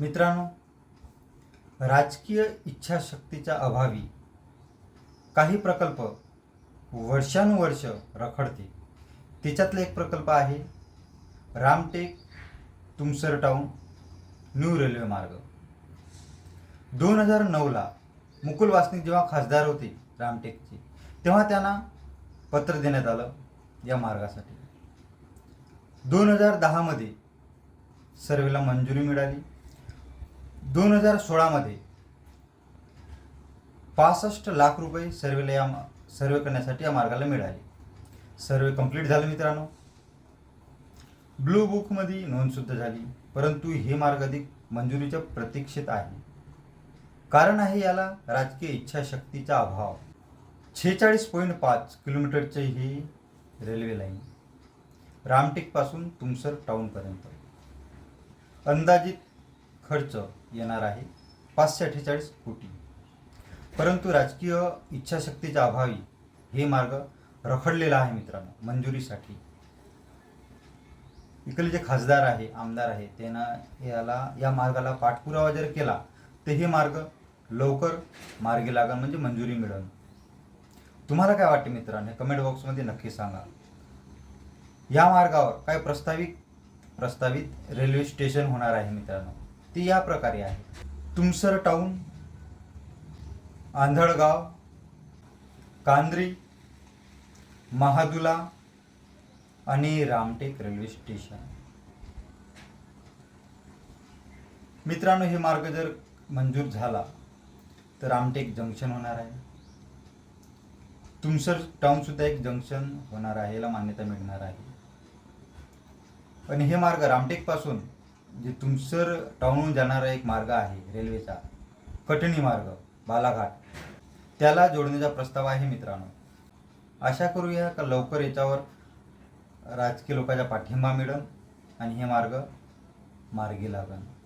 मित्रांनो राजकीय इच्छाशक्तीच्या अभावी काही प्रकल्प वर्षानुवर्ष रखडते त्याच्यातला एक प्रकल्प आहे Ramtek Tumsar town new railway मार्ग. दोन हजार नऊला मुकुल वासनिक जेव्हा खासदार होते रामटेकचे तेव्हा त्यांना पत्र देण्यात आलं या मार्गासाठी. दोन हजार दहामध्ये सर्वेला मंजुरी मिळाली. दोन हजार सोळामध्ये पासष्ट लाख रुपये सर्वेला या सर्वे करण्यासाठी या मार्गाला मिळाले. सर्वे कंप्लीट झालं मित्रांनो. ब्लू बुकमध्ये नोंदसुद्धा झाली परंतु हे मार्ग अधिक मंजुरीच्या प्रतीक्षेत आहे. कारण आहे याला राजकीय इच्छाशक्तीचा अभाव. छेचाळीस पॉईंट पाच किलोमीटरचे ही रेल्वे लाईन रामटेकपासून तुमसर टाऊनपर्यंत अंदाजित खर्च येणार आहे पाचशे अठ्ठेचाळीस कोटी. परंतु राजकीय इच्छाशक्तीच्या अभावी हे मार्ग रखडलेला आहे मित्रांनो मंजुरीसाठी. इकडे जे खासदार आहे आमदार आहे त्यानं याला या मार्गाला पाठपुरावा जर केला तर हे मार्ग लवकर मार्गी लागेल म्हणजे मंजुरी मिळेल तुम्हाला काय वाटते मित्रांनो? कमेंट बॉक्समध्ये नक्की सांगा. या मार्गावर काय प्रस्तावित प्रस्तावित रेल्वे स्टेशन होणार आहे मित्रांनो. ते या प्रकारे आहे. तुमसर टाऊन आंधळगाव कांद्री महादुला आणि रामटेक रेल्वे स्टेशन. मित्रांनो हे मार्ग जर मंजूर झाला तर रामटेक जंक्शन होणार आहे. तुमसर टाऊनसुद्धा एक जंक्शन होणार आहे याला मान्यता मिळणार आहे. आणि हे मार्ग रामटेकपासून जे तुमसर टाऊनहून जाणारा एक मार्ग आहे रेल्वेचा. कटणी मार्ग बालाघाट. त्याला जोडण्याचा प्रस्ताव आहे मित्रांनो. आशा करूया का लवकर याच्यावर राजकीय लोकांचा पाठिंबा मिळेल आणि हे मार्ग मार्गी लागेल.